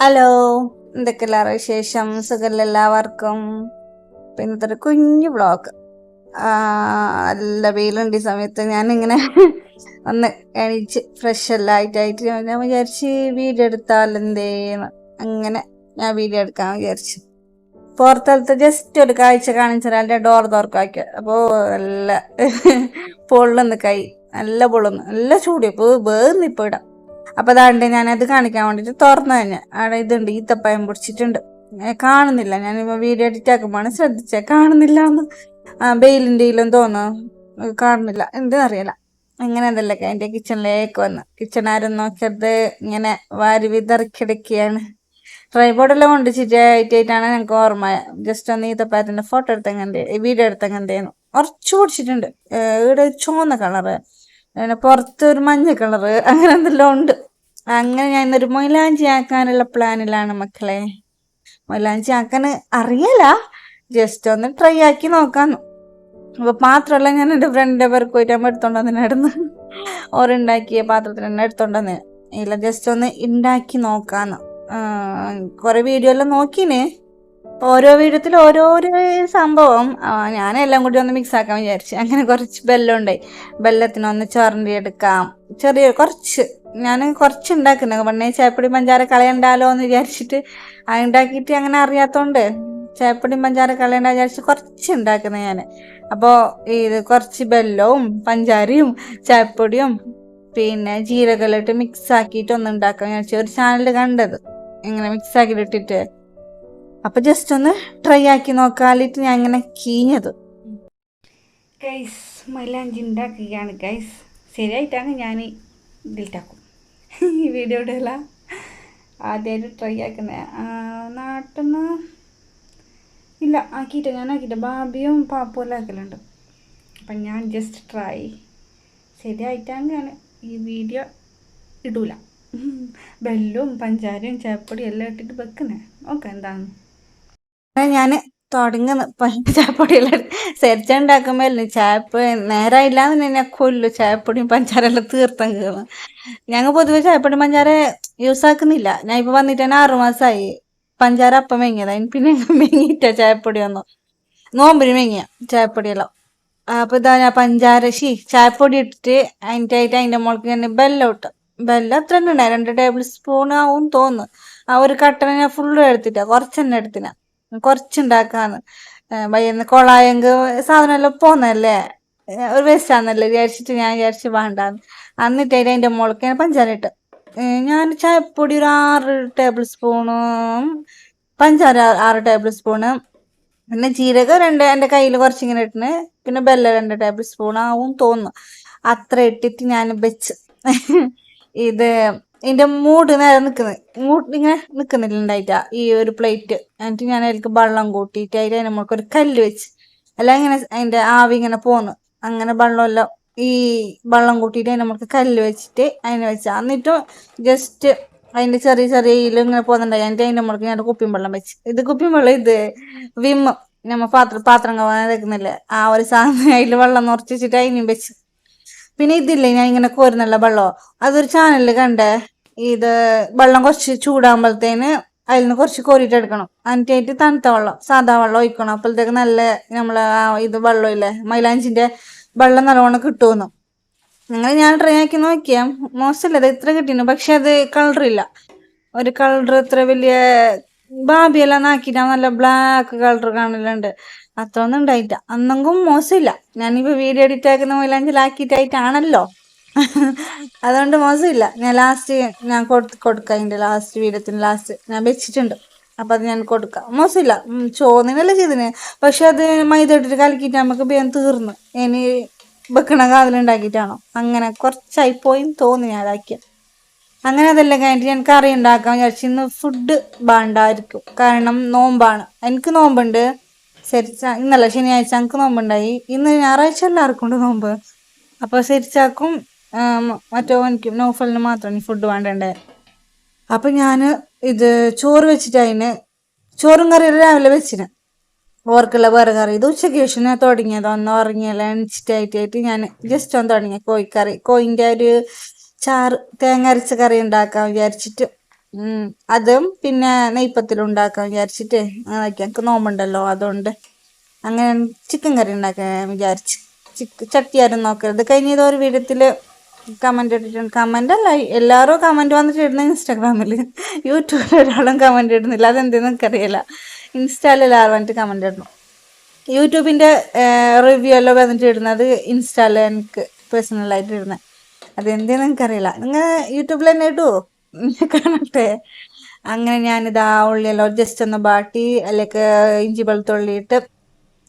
Hello എന്തൊക്കെയല്ലാറ വിശേഷം? സുഖല്ല എല്ലാവർക്കും? പിന്നത്തെ ഒരു കുഞ്ഞു ബ്ലോഗ് നല്ല വെയിലുണ്ട് ഈ സമയത്ത്. ഞാനിങ്ങനെ ഒന്ന് എണീച്ച് ഫ്രഷ് എല്ലാം ആയിട്ടായിട്ട് ഞാൻ വിചാരിച്ച് വീഡിയോ എടുത്താൽ എന്തേന്ന്. അങ്ങനെ ഞാൻ വീഡിയോ എടുക്കാൻ വിചാരിച്ചു. പുറത്തലത്ത് ജസ്റ്റ് ഒരു കാഴ്ച കാണിച്ചാൽ എന്റെ ഡോർ തുറക്കാക്കിയ അപ്പോൾ നല്ല പൊള്ളുന്ന് കൈ. നല്ല പൊള്ളുന്നു. നല്ല ചൂടി. അപ്പോൾ വേർന്നിപ്പോൾ ഇടാം. അപ്പൊ അതാണ്ട് ഞാനത് കാണിക്കാൻ വേണ്ടിയിട്ട് തുറന്നു തന്നെ. അവിടെ ഇതുണ്ട് ഈത്തപ്പഴം പൊടിച്ചിട്ടുണ്ട്. കാണുന്നില്ല. ഞാൻ വീഡിയോ എഡിറ്റ് ആക്കുമ്പോഴാണ് ശ്രദ്ധിച്ചത് കാണുന്നില്ല എന്ന് ബെയിലിന്റെ ഇല്ലെന്ന് തോന്നുന്നു കാണുന്നില്ല. എന്തെന്നറിയില്ല അങ്ങനെ എന്തെല്ലൊക്കെ എന്റെ കിച്ചണിലേക്ക് വന്ന്. കിച്ചൺ ആരും നോക്കിയത് ഇങ്ങനെ വാരി വിതറിക്കിടക്കുകയാണ് ട്രൈബോർഡെല്ലാം കൊണ്ട് ചിറ്റായിട്ടാണ് ഞങ്ങൾക്ക് ഓർമ്മ. ജസ്റ്റ് ഒന്ന് ഈത്തപ്പഴത്തിന്റെ ഫോട്ടോ എടുത്തെങ്ങന്റെ വീഡിയോ എടുത്തെങ്ങന്തേന്നു കുറച്ച് പൊടിച്ചിട്ടുണ്ട്. ഇവിടെ ചുവന്ന കളറ് പിന്നെ പുറത്ത് ഒരു മഞ്ഞ കളറ് അങ്ങനെ എന്തെല്ലാം ഉണ്ട്. അങ്ങനെ ഞാൻ ഇന്നൊരു മൊയിലാഞ്ചി ആക്കാനുള്ള പ്ലാനിലാണ് മക്കളെ. മൊയിലാഞ്ചി ആക്കാൻ അറിയില്ല ജസ്റ്റ് ഒന്ന് ട്രൈ ആക്കി നോക്കാന്നു അപ്പൊ പാത്രമല്ല ഞാൻ എന്റെ ഫ്രണ്ടിന്റെ പേർക്ക് പോയിട്ട് നമ്മൾ എടുത്തോണ്ട് വന്നിട്ടുണ്ടായിരുന്നു ഓരുണ്ടാക്കിയ പാത്രത്തിൽ തന്നെ എടുത്തോണ്ട് വന്നേ. ഇല്ല ജസ്റ്റ് ഒന്ന് ഉണ്ടാക്കി നോക്കാന്ന്. കുറെ വീഡിയോ എല്ലാം നോക്കിന്. ഓരോ വീടത്തിൽ ഓരോരോ സംഭവം. ഞാനെല്ലാം കൂടി ഒന്ന് മിക്സ് ആക്കാൻ വിചാരിച്ചു. അങ്ങനെ കുറച്ച് ബെല്ലം ഉണ്ടായി ബെല്ലത്തിനൊന്ന് ചോറണ്ടി എടുക്കാം. ചെറിയ കുറച്ച്. ഞാൻ കുറച്ച് ഉണ്ടാക്കുന്നത് പണ്ടേ ചായപ്പൊടി പഞ്ചാര കളയണ്ടാലോ എന്ന് വിചാരിച്ചിട്ട് ഉണ്ടാക്കിയിട്ട് അങ്ങനെ അറിയാത്തോണ്ട് ചായപ്പൊടി പഞ്ചാര കളയണ്ട വിചാരിച്ച് കുറച്ച് ഉണ്ടാക്കുന്നത് ഞാൻ അപ്പോൾ ഇത് കുറച്ച് ബെല്ലവും പഞ്ചാരയും ചായപ്പൊടിയും പിന്നെ ജീരകലിട്ട് മിക്സ് ആക്കിയിട്ട് ഒന്ന് ഉണ്ടാക്കാൻ വിചാരിച്ചു ഒരു ചാനലിൽ കണ്ടത്. ഇങ്ങനെ മിക്സ് ആക്കിയിട്ട് ഇട്ടിട്ട് അപ്പൊ ജസ്റ്റ് ഒന്ന് ട്രൈ ആക്കി നോക്കാലിട്ട് ഞാൻ ഇങ്ങനെ കീഞ്ഞത്. ഗൈസ് മൈലാഞ്ചി ഉണ്ടാക്കുകയാണ്. ഗൈസ് ശരിയായിട്ടാണ് ഞാൻ ഇതിലിട്ടാക്കും ഈ വീഡിയോ അല്ല ആദ്യമായിട്ട് ട്രൈ ആക്കുന്നത് നാട്ടിൽ നിന്ന് ഇല്ല ആക്കിയിട്ട് ഞാൻ ആക്കിയിട്ട് ബാബിയും പാപ്പും എല്ലാം ആക്കലുണ്ട്. അപ്പം ഞാൻ ജസ്റ്റ് ട്രൈ ശരിയായിട്ടാണ് ഞാൻ ഈ വീഡിയോ ഇടൂല. ബെല്ലും പഞ്ചാരയും ചേപ്പടിയും എല്ലാം ഇട്ടിട്ട് വെക്കുന്നത് നോക്കാം എന്താന്ന്. ഞാൻ തുടങ്ങുന്നു. ചായപ്പൊടിയെല്ലാം സെരിച്ച ഉണ്ടാക്കുമ്പോൾ ചായപ്പ് നേരമില്ലാന്ന് എന്നെ കൊല്ലു. ചായപ്പൊടിയും പഞ്ചാരെല്ലാം തീർത്തം കയറും ഞങ്ങൾ പൊതുവെ ചായപ്പൊടി പഞ്ചാര യൂസ് ആക്കുന്നില്ല ഞാൻ ഇപ്പൊ വന്നിട്ട് തന്നെ ആറു മാസമായി പഞ്ചാര അപ്പം മെങ്ങിയത്. ഇനി പിന്നെ മെങ്ങിയിട്ട ചായപ്പൊടി ഒന്നും നോമ്പിന് മെങ്ങിയ ചായപ്പൊടിയെല്ലാം. അപ്പൊ ഇതാ ഞാൻ പഞ്ചാര ശീ ചായപ്പൊടി ഇട്ടിട്ട് അതിന്റെ ആയിട്ട് അതിന്റെ മുകളിൽ ഞാൻ ബെല്ലം ഇട്ടു. ബെല്ലം അത്ര തന്നെ ഉണ്ടായി രണ്ട് ടേബിൾ സ്പൂൺ ആവും തോന്നുന്നു. ആ ഒരു കട്ടനെ ഞാൻ ഫുള്ള് എടുത്തിട്ടാ. കുറച്ചെണ്ണ എടുത്തിനാ. കുറച്ചുണ്ടാക്കാന്ന്. വയ്യുന്ന കൊളായെങ്കിൽ സാധനമെല്ലാം പോന്നല്ലേ? ഒരു വേസ്റ്റാന്നല്ലേ വിചാരിച്ചിട്ട് ഞാൻ വിചാരിച്ച് വേണ്ടാന്ന്. എന്നിട്ട് അതിന്റെ മുളക്ക് ഞാൻ പഞ്ചാര ഇട്ട് ഞാൻ ചായപ്പൊടി ഒരു ആറ് ടേബിൾ സ്പൂണും പഞ്ചാര ആറ് ടേബിൾ സ്പൂണ് പിന്നെ ജീരകം രണ്ട് എന്റെ കയ്യിൽ കുറച്ചിങ്ങനെ ഇട്ടിന് പിന്നെ ബെല്ല രണ്ട് ടേബിൾ സ്പൂൺ ആവും തോന്നുന്നു. അത്ര ഇട്ടിട്ട് ഞാൻ വെച്ച്. ഇത് ഇതിന്റെ മൂട് നേരെ നിൽക്കുന്നത് മൂട് ഇങ്ങനെ നിൽക്കുന്നില്ല ഈ ഒരു പ്ലേറ്റ് എന്നിട്ട് ഞാൻ അതിലേക്ക് വെള്ളം കൂട്ടിയിട്ട് അതിൽ നമുക്ക് ഒരു കല്ല് വെച്ച്. അല്ല ഇങ്ങനെ അതിന്റെ ആവി ഇങ്ങനെ പോന്നു. അങ്ങനെ വെള്ളമെല്ലാം ഈ വെള്ളം കൂട്ടിയിട്ട് നമുക്ക് കല്ല് വെച്ചിട്ട് അതിനെ വെച്ച. എന്നിട്ടും ജസ്റ്റ് അതിന്റെ ചെറിയ ചെറിയ ഇല ഇങ്ങനെ പോകുന്നുണ്ടായി എന്നിട്ട് അതിന്റെ മുളക്ക് ഞാൻ കുപ്പിയും വെള്ളം വെച്ച്. ഇത് കുപ്പിയും വെള്ളം ഇത് വിമ്മ് നമ്മ പാത്രം പാത്രം കവാൻ വെക്കുന്നില്ലേ ആ ഒരു സാധനം അതിൽ വെള്ളം നിറച്ച് വെച്ചിട്ട് അതിനും വെച്ച്. പിന്നെ ഇതില്ലേ ഞാൻ ഇങ്ങനെ കോരുന്നുള്ള വെള്ളം? അതൊരു ചാനലിൽ കണ്ടേ ഇത് വെള്ളം കുറച്ച് ചൂടാകുമ്പോഴത്തേന് അതിൽ നിന്ന് കുറച്ച് കോരിയിട്ട് എടുക്കണം. എന്നിട്ടായിട്ട് തണുത്ത വെള്ളം സാധാ വെള്ളം ഒഴിക്കണം. അപ്പോഴത്തേക്ക് നല്ല നമ്മളെ ഇത് വെള്ളം ഇല്ലേ മൈലാഞ്ചിന്റെ വെള്ളം നല്ലോണം കിട്ടുമെന്നു. അങ്ങനെ ഞാൻ ട്രൈ ആക്കി നോക്കിയാൽ മോശമല്ല അത് ഇത്ര കിട്ടിയിരുന്നു പക്ഷെ അത് കളറില്ല ഒരു കളർ ഇത്ര വലിയ ബാബിയെല്ലാം നാക്കിയിട്ട് നല്ല ബ്ലാക്ക് കളർ കാണലുണ്ട്. അത്ര ഒന്നും ഉണ്ടായിട്ട അന്നെങ്കും മോശമില്ല. ഞാനിപ്പോ വീഡിയോ എഡിറ്റ് ആക്കുന്ന മൈലാഞ്ചിലാക്കിയിട്ടായിട്ടാണല്ലോ അതുകൊണ്ട് മോശമില്ല. ഞാൻ ലാസ്റ്റ് ഞാൻ കൊടു- കൊടുക്കാം അതിന്റെ ലാസ്റ്റ് വീഡിയോത്തിന് ലാസ്റ്റ് ഞാൻ വെച്ചിട്ടുണ്ട്. അപ്പൊ അത് ഞാൻ കൊടുക്കാം. മോശമില്ല. ചോന്നിനല്ല ചെയ്തിന്. പക്ഷെ അത് മൈദ ഇട്ടിട്ട് നമുക്ക് വേഗം തീർന്നു. ഇനി വെക്കണ കാതിലുണ്ടാക്കിയിട്ടാണോ? അങ്ങനെ കുറച്ചായി പോയി തോന്നി ഞാൻ അതാക്കിയ അങ്ങനെ അതെല്ലാം കഴിഞ്ഞിട്ട് ഞാൻ കറി ഉണ്ടാക്കാൻ വിചാരിച്ചു ഇന്ന് ഫുഡ് ബാണ്ടായിരിക്കും. കാരണം നോമ്പാണ്. എനിക്ക് നോമ്പുണ്ട്. ശരിച്ച ഇന്നല്ല ശനിയാഴ്ച എനിക്ക് നോമ്പുണ്ടായി. ഇന്ന് ഞായറാഴ്ച എല്ലാവർക്കും ഉണ്ട് നോമ്പ്. അപ്പോൾ ശരിച്ചാക്കും മറ്റോ എനിക്ക് നോഫലിന് മാത്രമാണ് ഫുഡ് വേണ്ടേ അപ്പം ഞാൻ ഇത് ചോറ് വെച്ചിട്ട് അതിന് ചോറും കറിയും രാവിലെ വെച്ചിന്. ഓർക്കുള്ള വേറെ കറി. ഇത് ഉച്ചയ്ക്ക് ശേഷം ഞാൻ തുടങ്ങിയത്. ഒന്ന് ഉറങ്ങിയല്ല എണിച്ചിട്ടായിട്ടായിട്ട് ഞാൻ ജസ്റ്റ് ഒന്ന് തുടങ്ങിയ കോഴിക്കറി കോഴിന്റെ ഒരു ചാറ് തേങ്ങ അരച്ച കറി ഉണ്ടാക്കാൻ വിചാരിച്ചിട്ട് അതും പിന്നെ നെയ്പ്പത്തിലുണ്ടാക്കാൻ വിചാരിച്ചിട്ട് അങ്ങനെ ആക്കി. എനിക്ക് നോമ്പുണ്ടല്ലോ അതുകൊണ്ട് അങ്ങനെ ചിക്കൻ കറി ഉണ്ടാക്കാൻ വിചാരിച്ച്. ചിക്ക് ചട്ടിയാരും നോക്കരുത്. കഴിഞ്ഞ ഏതോ ഒരു വീഡിയോത്തിൽ കമന്റ് ഇട്ടിട്ടുണ്ട്. കമന്റ് അല്ല എല്ലാവരും കമന്റ് വന്നിട്ട് ഇടുന്ന ഇൻസ്റ്റാഗ്രാമിൽ യൂട്യൂബിൽ ഒരാളും കമന്റ് ഇടുന്നില്ല. അതെന്തെന്ന് എനിക്കറിയില്ല. ഇൻസ്റ്റായിൽ എല്ലാവരും വന്നിട്ട് കമന്റ് ഇടണം. യൂട്യൂബിന്റെ റിവ്യൂ എല്ലാം വന്നിട്ട് ഇടുന്നത് ഇൻസ്റ്റായിൽ എനിക്ക് പേഴ്സണലായിട്ട് ഇടുന്നത് അതെന്തെന്ന് എനിക്കറിയില്ല. നിങ്ങൾ യൂട്യൂബിൽ തന്നെ ഇടുമോ കാണട്ടെ അങ്ങനെ ഞാനിതാ ഉള്ളിയെല്ലാം ജസ്റ്റ് ഒന്ന് ബാട്ടി അല്ലെങ്കിൽ ഇഞ്ചി വെളുത്തുള്ളി ഇട്ട്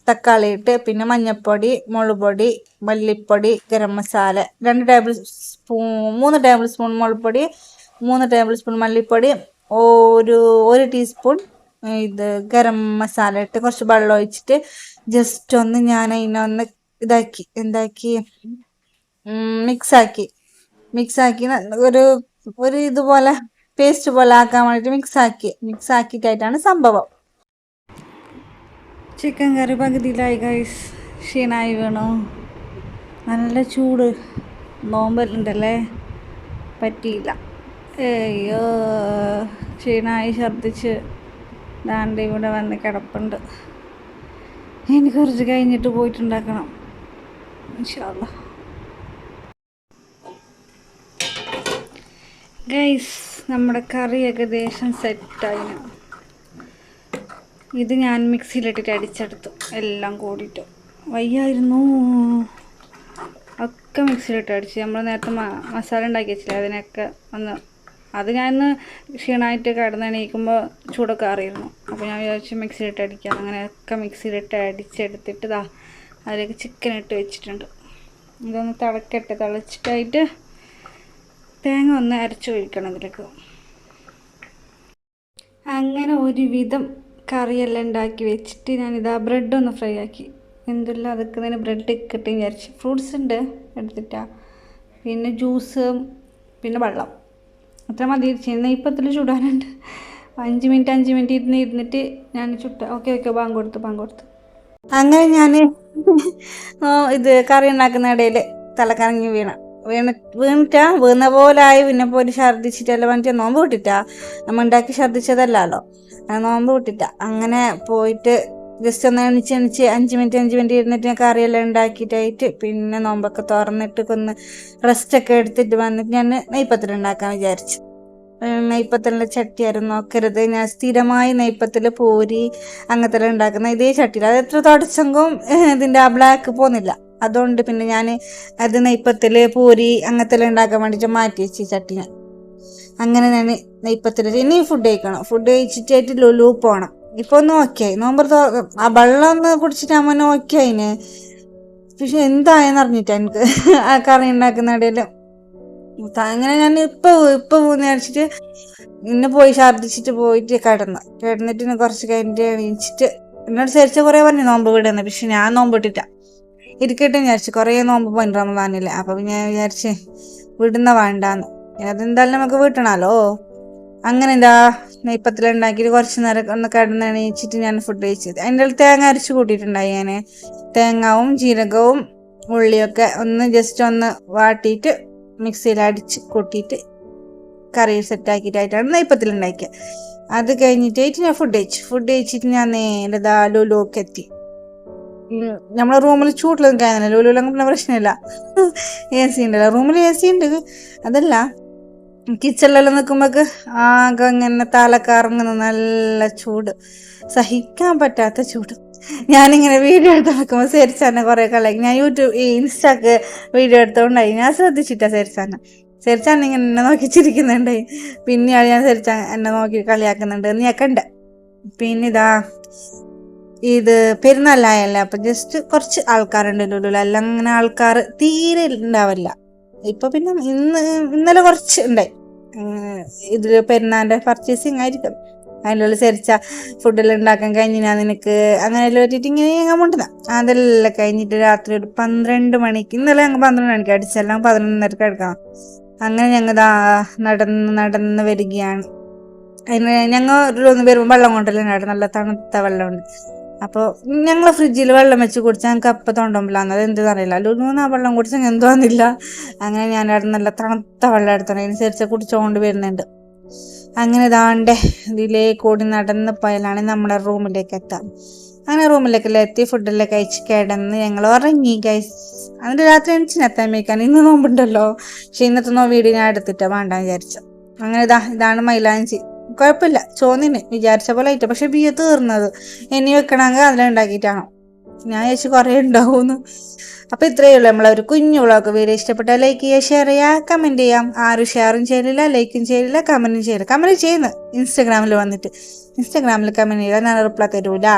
തക്കാളി ഇട്ട് പിന്നെ മഞ്ഞൾപ്പൊടി മുളക് പൊടി മല്ലിപ്പൊടി ഗരം മസാല രണ്ട് ടേബിൾ സ്പൂൺ മൂന്ന് ടേബിൾ സ്പൂൺ മുളക് പൊടി മൂന്ന് ടേബിൾ സ്പൂൺ മല്ലിപ്പൊടി ഒരു ഒരു ടീസ്പൂൺ ഇത് ഗരം മസാല ഇട്ട് കുറച്ച് വെള്ളം ഒഴിച്ചിട്ട് ജസ്റ്റ് ഒന്ന് ഞാൻ അതിനൊന്ന് ഇതാക്കി എന്താക്കി? മിക്സാക്കി മിക്സാക്കി ഒരു ഒരു ഇതുപോലെ പേസ്റ്റ് പോലെ ആക്കാൻ വേണ്ടിയിട്ട് മിക്സാക്കി മിക്സ് ആക്കിയിട്ടായിട്ടാണ് സംഭവം. ചിക്കൻ കറി പകുതിയിലായി ഗൈസ് ക്ഷീണായി വേണോ. നല്ല ചൂട്. നോമ്പലുണ്ടല്ലേ പറ്റിയില്ല. അയ്യോ ക്ഷീണായി ഛർദ്ദിച്ച് ദാണ്ട് ഇവിടെ വന്ന് കിടപ്പുണ്ട്. ഇനി കുറച്ച് കഴിഞ്ഞിട്ട് പോയിട്ടുണ്ടാക്കണം. ഇൻഷാല്ല ഗൈസ് നമ്മുടെ കറി ഏകദേശം സെറ്റായി ഇത് ഞാൻ മിക്സിയിലിട്ടിട്ട് അടിച്ചെടുത്തു. എല്ലാം കൂടിയിട്ട്. വയ്യായിരുന്നു. ഒക്കെ മിക്സിയിലിട്ട് അടിച്ച്. നമ്മൾ നേരത്തെ മസാല ഉണ്ടാക്കി വെച്ചില്ല? അതിനൊക്കെ ഒന്ന് അത് ഞാൻ ഇന്ന് ക്ഷീണമായിട്ട് കിടന്നെണീക്കുമ്പോൾ ചൂടൊക്കെ അറിയിരുന്നു അപ്പോൾ ഞാൻ വിചാരിച്ചു മിക്സിയിലിട്ട് അടിക്കാം. അങ്ങനെയൊക്കെ മിക്സിയിലിട്ട് അടിച്ചെടുത്തിട്ട് ഇതാ അതിലേക്ക് ചിക്കൻ ഇട്ട് വെച്ചിട്ടുണ്ട്. ഇതൊന്ന് തിളക്കട്ടെ. തിളച്ചിട്ടായിട്ട് തേങ്ങ ഒന്ന് അരച്ച് ഒഴിക്കണം ഇതിലേക്ക്. അങ്ങനെ ഒരുവിധം കറിയെല്ലാം ഉണ്ടാക്കി വെച്ചിട്ട് ഞാനിതാ ബ്രെഡ് ഒന്ന് ഫ്രൈ ആക്കി. എന്തെല്ലാം അതൊക്കെ ബ്രെഡ് ഇക്കട്ടെ വിചാരിച്ച്. ഫ്രൂട്ട്സ് ഉണ്ട് എടുത്തിട്ടാ. പിന്നെ ജ്യൂസ് പിന്നെ വെള്ളം. അത്ര മതി നെയ്പ്പത്തിൽ ചൂടാനുണ്ട്. അഞ്ച് മിനിറ്റ് അഞ്ച് മിനിറ്റ് ഇരുന്ന് ഇരുന്നിട്ട് ഞാൻ ചുട്ട. ഓക്കെ ഓക്കെ പാങ്ക് കൊടുത്തു പാങ്ക് കൊടുത്തു. അങ്ങനെ ഞാൻ ഇത് കറി ഉണ്ടാക്കുന്ന ഇടയിൽ തലക്കറങ്ങി വീണ. വീണ വീണിട്ടാ വീണ പോലായി. പിന്നെ പോയി ഛർദ്ദിച്ചിട്ടല്ല മറ്റേ നോമ്പ് വിട്ടിട്ടാ? നമ്മൾ ഉണ്ടാക്കി ഛർദ്ദിച്ചതല്ലല്ലോ നോമ്പ് വിട്ടിട്ടാ. അങ്ങനെ പോയിട്ട് ജസ്റ്റ് ഒന്ന് എണിച്ച് എണിച്ച് അഞ്ച് മിനിറ്റ് അഞ്ച് മിനിറ്റ് ഇരുന്നിട്ട് ഞാൻ കറിയെല്ലാം ഉണ്ടാക്കിയിട്ടായിട്ട് പിന്നെ നോമ്പൊക്കെ തുറന്നിട്ട് ഒന്ന് റെസ്റ്റൊക്കെ എടുത്തിട്ട് വന്നിട്ട് ഞാൻ നെയ്പ്പത്തിൽ ഉണ്ടാക്കാൻ വിചാരിച്ചു. നെയ്പ്പത്തലിന്റെ ചട്ടിയായിരുന്നു നോക്കരുത്. ഞാൻ സ്ഥിരമായി നെയ്പ്പത്തിൽ പൂരി അങ്ങനത്തെ ഉണ്ടാക്കുന്ന ഇതേ ചട്ടിയിൽ അത് എത്ര തുടച്ചെങ്കും ഇതിന്റെ ആ ബ്ലാക്ക് പോകുന്നില്ല അതുകൊണ്ട് പിന്നെ ഞാൻ അത് നെയ്പ്പത്തിൽ പൂരി അങ്ങനത്തെ ഉണ്ടാക്കാൻ വേണ്ടിയിട്ട് മാറ്റി വെച്ച് ചട്ടി അങ്ങനെ ഞാൻ നെയ്പ്പത്തിൽ ഇനി ഫുഡ് കഴിക്കണം. ഫുഡ് കഴിച്ചിട്ടായിട്ട് ലുലു പോകണം ഇപ്പൊ ഒന്ന് ഓക്കെ നോമ്പർ ആ വെള്ളം ഒന്ന് കുടിച്ചിട്ട് അമ്മ ഓക്കെ ആയിന്. പക്ഷെ എന്തായെന്ന് അറിഞ്ഞിട്ടാ എനിക്ക് ആ കറി ഉണ്ടാക്കുന്ന ഇടയിൽ അങ്ങനെ ഞാൻ ഇപ്പൊ ഇപ്പൊ വിചാരിച്ചിട്ട് ഇന്ന് പോയി ഛർദിച്ചിട്ട് പോയിട്ട് കിടന്ന്. കിടന്നിട്ട് കുറച്ച് കഴിഞ്ഞിട്ട് എണീച്ചിട്ട് എന്നോട് ചേർച്ച കുറേ പറഞ്ഞു നോമ്പ് വിടുന്നത് പക്ഷെ ഞാൻ നോമ്പ് ഇട്ടിട്ട ഇരിക്കട്ടെ വിചാരിച്ചു കുറേ നോമ്പ് പോയി റമദാനില്ല അപ്പം ഞാൻ വിചാരിച്ച് വിടുന്ന വേണ്ടാന്ന്. അതെന്തായാലും നമുക്ക് വീട്ടണല്ലോ. അങ്ങനെ എന്താ നെയ്പ്പത്തിലുണ്ടാക്കിയിട്ട് കുറച്ച് നേരം ഒന്ന് കിടന്ന് എണീച്ചിട്ട് ഞാൻ ഫുഡ് കഴിച്ചത്. അതിന്റെ തേങ്ങ അരച്ച് കൂട്ടിയിട്ടുണ്ടായി ഞാൻ തേങ്ങാവും ജീരകവും ഉള്ളിയൊക്കെ ഒന്ന് ജസ്റ്റ് ഒന്ന് വാട്ടിയിട്ട് മിക്സിയിൽ അടിച്ച് കൂട്ടിയിട്ട് കറി സെറ്റാക്കിയിട്ടായിട്ടാണ് നെയ്പ്പത്തിലുണ്ടാക്കിയത് അത് കഴിഞ്ഞിട്ടായിട്ട് ഞാൻ ഫുഡ് കഴിച്ചു. ഫുഡ് കഴിച്ചിട്ട് ഞാൻ നേരെ ദാ ലുലുവൊക്കെ എത്തി. നമ്മളെ റൂമിൽ ചൂട്ടിൽ നിൽക്കാനല്ല ലുലുവിലങ്ങനെ പ്രശ്നമില്ല. എ സി ഉണ്ടല്ലോ. റൂമിൽ എ സി ഉണ്ട്. അതല്ല കിച്ചണിലെല്ലാം നിൽക്കുമ്പോൾക്ക് ആകെ ഇങ്ങനെ തലക്കറങ്ങുന്ന നല്ല ചൂട്. സഹിക്കാൻ പറ്റാത്ത ചൂട്. ഞാനിങ്ങനെ വീഡിയോ എടുത്ത് നോക്കുമ്പോൾ സെരിച്ചാനെ കുറേ കളയും ഞാൻ യൂട്യൂബ് ഈ ഇൻസ്റ്റാക്ക് വീഡിയോ എടുത്തോണ്ടായി. ഞാൻ ശ്രദ്ധിച്ചിട്ടാ സെരിച്ചാനെ. സെരിച്ചാൻ ഇങ്ങനെ എന്നെ നോക്കി പിന്നെയാണ് ഞാൻ സെരിച്ച എന്നെ നോക്കി കളിയാക്കുന്നുണ്ട്. നീ ഒക്കെ ഉണ്ട്. പിന്നെ ഇതാ ഇത് പെരുന്നാളായല്ലേ അപ്പൊ ജസ്റ്റ് കുറച്ച് ആൾക്കാരുണ്ട് ലുലുല അല്ല അങ്ങനെ ആൾക്കാർ തീരെ ഉണ്ടാവില്ല ഇപ്പൊ പിന്നെ ഇന്ന് ഇന്നലെ കുറച്ച് ഉണ്ടായി ഇതിൽ പെരുന്നാളിന്റെ പർച്ചേസിങ് ആയിരിക്കും. അതിനുള്ള ചെറിച്ച ഫുഡെല്ലാം ഉണ്ടാക്കാൻ കഴിഞ്ഞ് നിനക്ക്? അങ്ങനെ പറ്റിയിട്ട് ഇങ്ങനെ ഞങ്ങൾ മുണ്ടുന്ന അതെല്ലാം കഴിഞ്ഞിട്ട് രാത്രി ഒരു പന്ത്രണ്ട് മണിക്ക് ഇന്നലെ ഞങ്ങൾ പന്ത്രണ്ട് മണിക്ക് അടിച്ചെല്ലാം പതിനൊന്നരക്ക് എടുക്കാം അങ്ങനെ ഞങ്ങൾ നടന്ന് നടന്ന് വരികയാണ്. അതിന് ഞങ്ങൾ ഒരു വരുമ്പോൾ വെള്ളം കൊണ്ടല്ലേ നല്ല തണുത്ത വെള്ളമുണ്ട്. അപ്പോൾ ഞങ്ങൾ ഫ്രിഡ്ജിൽ വെള്ളം വെച്ച് കുടിച്ചാൽ ഞങ്ങൾക്ക് അപ്പം തൊണ്ടമ്പില്ലാന്ന് അത് എന്തെന്ന് അറിയില്ല. ലുലൂന്ന് ആ വെള്ളം കുടിച്ചാൽ എന്തോന്നില്ല അങ്ങനെ ഞാൻ അവിടെ നല്ല തണുത്ത വെള്ളം എടുത്തണം അതിനനുസരിച്ച് കുടിച്ചുകൊണ്ട് വരുന്നുണ്ട്. അങ്ങനെ ഇതാണ്ട് ഇതിലേ കൂടി നടന്ന് പോയാലാണ് നമ്മുടെ റൂമിലേക്ക് എത്താം. അങ്ങനെ റൂമിലേക്കെല്ലാം എത്തി ഫുഡെല്ലാം കഴിച്ച് കിടന്ന് ഞങ്ങൾ ഉറങ്ങി കഴിച്ച് അതിന്റെ രാത്രി എണിച്ചിനെത്താൻ വയ്ക്കാൻ. ഇന്ന് നോമ്പുണ്ടല്ലോ. പക്ഷെ ഇന്നത്തെ നോ വീഡിയോ ഞാൻ എടുത്തിട്ട് വേണ്ടാന്ന് വിചാരിച്ചു അങ്ങനെ ഇതാ ഇതാണ് മൈലാഞ്ചി. കുഴപ്പമില്ല. ചോന്നിന് വിചാരിച്ച പോലെ ആയിട്ട്. പക്ഷെ ബിയ തീർന്നത് ഇനി വെക്കണമെങ്കിൽ അതിലുണ്ടാക്കിയിട്ടാണോ ഞാൻ ചേച്ചി കുറേ ഉണ്ടാവുമെന്ന്. അപ്പം ഇത്രയേ ഉള്ളൂ നമ്മളൊരു കുഞ്ഞു വ്ളോഗ്. വീഡിയോ ഇഷ്ടപ്പെട്ടാൽ ലൈക്ക് ചെയ്യുക ഷെയർ ചെയ്യുക കമന്റ് ചെയ്യാം. ആരും ഷെയറും ചെയ്യില്ല ലൈക്കും ചെയ്യില്ല കമന്റും ചെയ്യില്ല കമന്റ് ചെയ്യുന്നു ഇൻസ്റ്റാഗ്രാമിൽ വന്നിട്ട്. ഇൻസ്റ്റാഗ്രാമിൽ കമന്റ് ചെയ്താൽ ഞാൻ റിപ്ലൈ തരൂല.